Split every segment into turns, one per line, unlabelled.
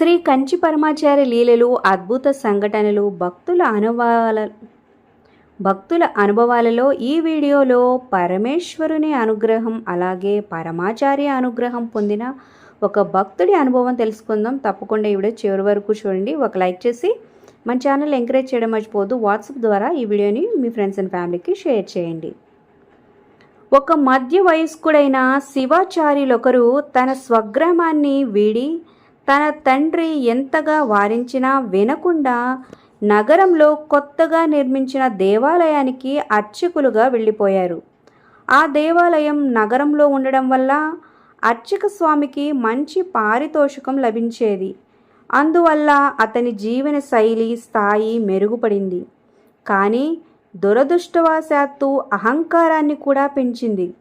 శ్రీ కంచి పరమాచార్య లీలలు అద్భుత సంఘటనలు భక్తుల అనుభవాల భక్తుల అనుభవాలలో ఈ వీడియోలో పరమేశ్వరుని అనుగ్రహం అలాగే పరమాచార్య అనుగ్రహం పొందిన ఒక భక్తుడి అనుభవం తెలుసుకుందాం. తప్పకుండా ఈ వీడియో చివరి వరకు చూడండి. ఒక లైక్ చేసి మన ఛానల్ ఎంకరేజ్ చేయడం మర్చిపోదు వాట్సాప్ ద్వారా ఈ వీడియోని మీ ఫ్రెండ్స్ అండ్ ఫ్యామిలీకి షేర్ చేయండి. ఒక మధ్య వయస్కుడైన శివాచార్యులొకరు తన స్వగ్రామాన్ని వీడి తన తండ్రి ఎంతగా వారించినా వినకుండా నగరంలో కొత్తగా నిర్మించిన దేవాలయానికి అర్చకులుగా వెళ్ళిపోయారు. ఆ దేవాలయం నగరంలో ఉండడం వల్ల అర్చక స్వామికి మంచి పారితోషికం లభించేది. అందువల్ల అతని జీవన శైలి స్థాయి మెరుగుపడింది. కానీ దురదృష్టవశాత్తు అహంకారాన్ని కూడా పెంచింది.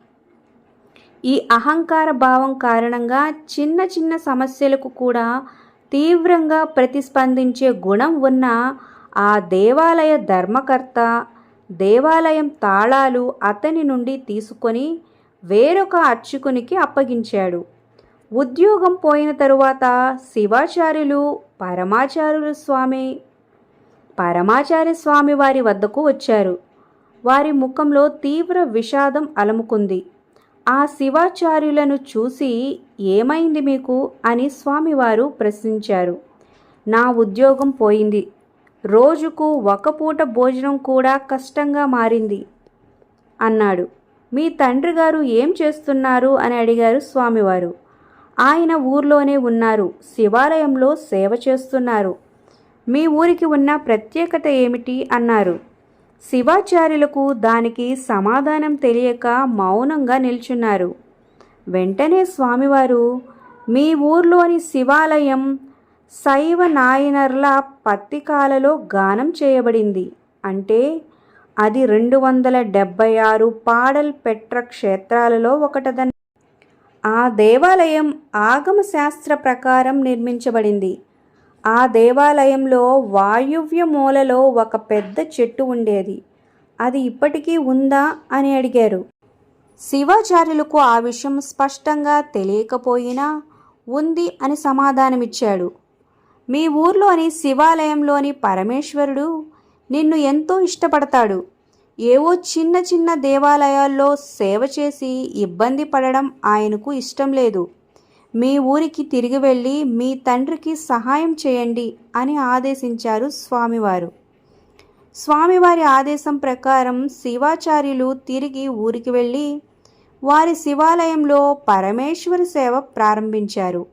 ఈ అహంకార భావం కారణంగా చిన్న చిన్న సమస్యలకు కూడా తీవ్రంగా ప్రతిస్పందించే గుణం ఉన్న ఆ దేవాలయ ధర్మకర్త దేవాలయం తాళాలు అతని నుండి తీసుకొని వేరొక అర్చకునికి అప్పగించాడు. ఉద్యోగం పోయిన తరువాత శివాచార్యులు పరమాచార్యులు స్వామి పరమాచార్య స్వామి వారి వద్దకు వచ్చారు. వారి ముఖంలో తీవ్ర విషాదం అలముకుంది. ఆ శివాచార్యులను చూసి ఏమైంది మీకు? అని స్వామివారు ప్రశ్నించారు. నా ఉద్యోగం పోయింది. రోజుకు ఒక పూట భోజనం కూడా కష్టంగా మారింది అన్నాడు. మీ తండ్రి గారు ఏం చేస్తున్నారు? అని అడిగారు స్వామివారు. ఆయన ఊర్లోనే ఉన్నారు శివాలయంలో సేవ చేస్తున్నారు. మీ ఊరికి ఉన్న ప్రత్యేకత ఏమిటి? అన్నారు. శివాచార్యులకు దానికి సమాధానం తెలియక మౌనంగా నిల్చున్నారు. వెంటనే స్వామివారు మీ ఊర్లోని శివాలయం శైవ నాయనర్ల పత్తికాలలో గానం చేయబడింది. అంటే అది రెండు వందల డెబ్బై ఆరు పాడల్ పెట్ర క్షేత్రాలలో ఒకటదన్న ఆ దేవాలయం ఆగమ శాస్త్ర ప్రకారం నిర్మించబడింది. ఆ దేవాలయంలో వాయువ్య మూలలో ఒక పెద్ద చెట్టు ఉండేది. అది ఇప్పటికీ ఉందా? అని అడిగారు. శివాచార్యులకు ఆ విషయం స్పష్టంగా తెలియకపోయినా ఉంది అని సమాధానమిచ్చాడు. మీ ఊర్లోని శివాలయంలోని పరమేశ్వరుడు నిన్ను ఎంతో ఇష్టపడతాడు. ఏవో చిన్న చిన్న దేవాలయాల్లో సేవ చేసి ఇబ్బంది పడడం ఆయనకు ఇష్టం లేదు. మీ ఊరికి తిరిగి వెళ్ళి మీ తండ్రికి సహాయం చేయండి అని ఆదేశించారు స్వామివారు. స్వామివారి ఆదేశం ప్రకారం శివాచార్యులు తిరిగి ఊరికి వెళ్ళి వారి శివాలయంలో పరమేశ్వర సేవ ప్రారంభించారు.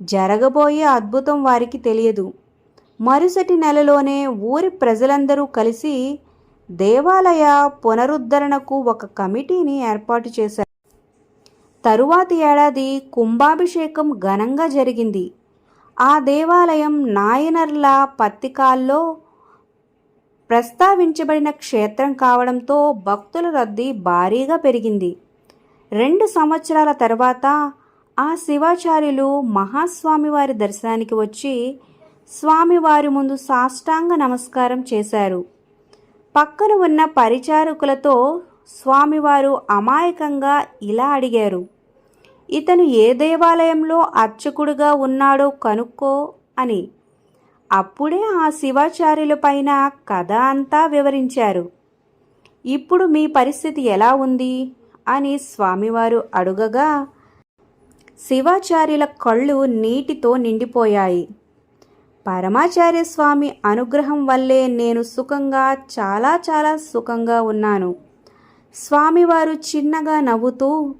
జరగబోయే అద్భుతం వారికి తెలియదు. మరుసటి నెలలోనే ఊరి ప్రజలందరూ కలిసి దేవాలయ పునరుద్ధరణకు ఒక కమిటీని ఏర్పాటు చేశారు. తరువాతి ఏడాది కుంభాభిషేకం ఘనంగా జరిగింది. ఆ దేవాలయం నాయనర్ల పత్తికాల్లో ప్రస్తావించబడిన క్షేత్రం కావడంతో భక్తుల రద్దీ భారీగా పెరిగింది. రెండు సంవత్సరాల తర్వాత ఆ శివాచార్యులు మహాస్వామి వారి దర్శనానికి వచ్చి స్వామివారి ముందు సాష్టాంగ నమస్కారం చేశారు. పక్కన ఉన్న పరిచారకులతో స్వామివారు అమాయకంగా ఇలా అడిగారు. ఇతను ఏ దేవాలయంలో అర్చకుడుగా ఉన్నాడో కనుక్కో అని. అప్పుడే ఆ శివాచార్యుల పైన కథ అంతా వివరించారు. ఇప్పుడు మీ పరిస్థితి ఎలా ఉంది? అని స్వామివారు అడుగగా శివాచార్యుల కళ్ళు నీటితో నిండిపోయాయి. పరమాచార్య స్వామి అనుగ్రహం వల్లే నేను సుఖంగా చాలా చాలా సుఖంగా ఉన్నాను. స్వామివారు చిన్నగా నవ్వుతూ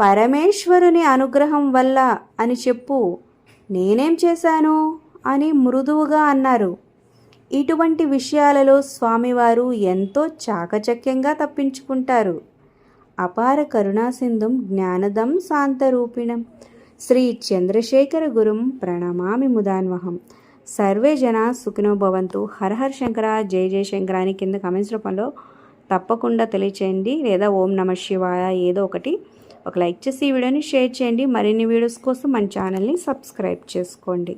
పరమేశ్వరుని అనుగ్రహం వల్ల అని చెప్పు. నేనేం చేశాను? అని మృదువుగా అన్నారు. ఇటువంటి విషయాలలో స్వామివారు ఎంతో చాకచక్యంగా తప్పించుకుంటారు. అపార కరుణాసింధుం జ్ఞానదం శాంతరూపిణం. శ్రీ చంద్రశేఖర గురుం ప్రణమామి ముదాన్వహం. సర్వే జన సుఖినో భవంతు. హర శంకర జయ జయశంకర అని కింద కమెంట్స్ రూపంలో తప్పకుండా తెలియచేయండి. లేదా ఓం నమ శివాయ ఏదో ఒకటి ఒక లైక్ చేసి ఈ వీడియోని షేర్ చేయండి. మరిన్ని వీడియోస్ కోసం మన ఛానల్ని సబ్స్క్రైబ్ చేసుకోండి.